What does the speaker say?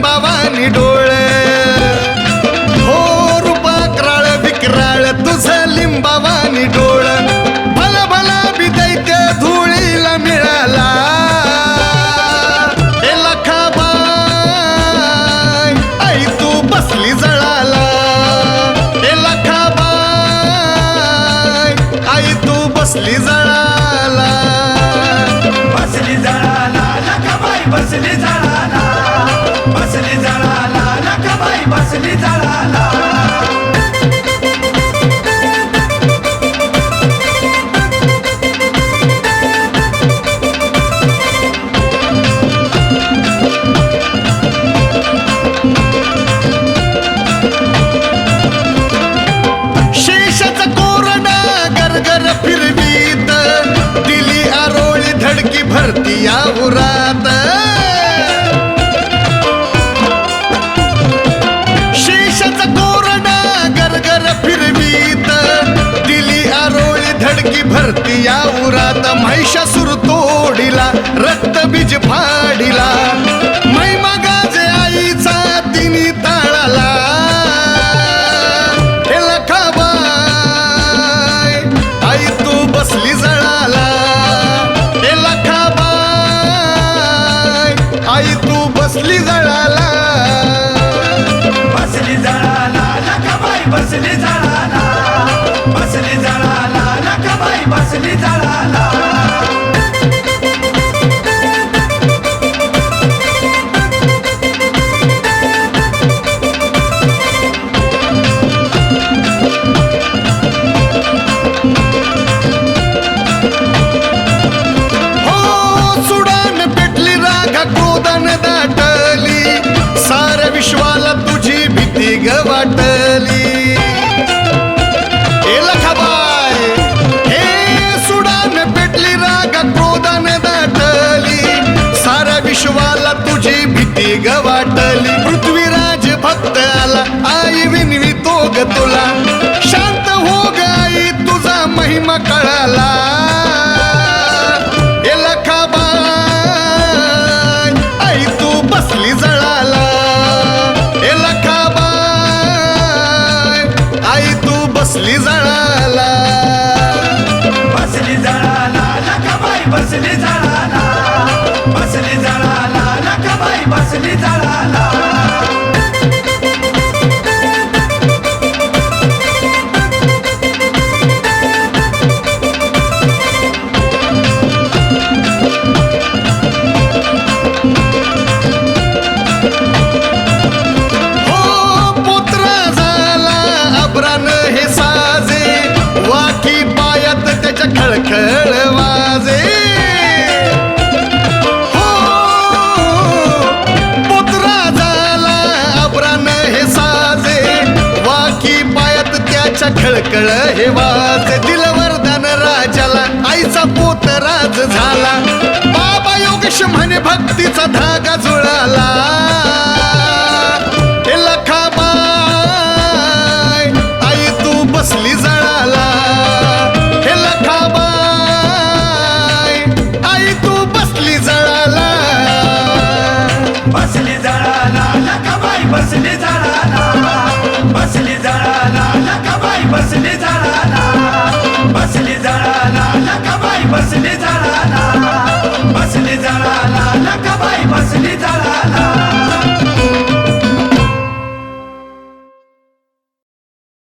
लिंबावानी डोळ. हो रूपा क्राळ विक्राळ तुझ लिंबावानी डोळ. भल भला बी दैत्य धुळीला मिळाला. हे लखाबाई आई तू बसली जळाला. हे लखाबाई आई तू बसली जळाला. लकाबाई बसली जळाला शेषाचा कोरडा गरगर फिरवीत दिली आरोळी धडकी भरती या उरात. आरोळी भरती या उरात महिषासुर तोडिला रक्तबीज फाडिला. महिमा गाजे आईचा तिनी ताळाला. हे लखाबाई आई तू बसली जळाला. हे लखाबाय आई तू बसली जळाला. बसली जळाला लखाबाई बसली जळाला. भीती ग वाटली. पृथ्वीराज भक्त आला. आई विनवी तो ग तुला. शांत हो गाई तुझा महिमा कळाला. हे लखाबाई आई तू बसली जळाला. हे आई तू बसली जळाला. बसली जळाला पायात त्याच्या खळखळ हे वाजे दिल वरदान राजाला आईचा पोत राज झाला. बाबा योगेश म्हणे भक्तीचा धागा जुळाला.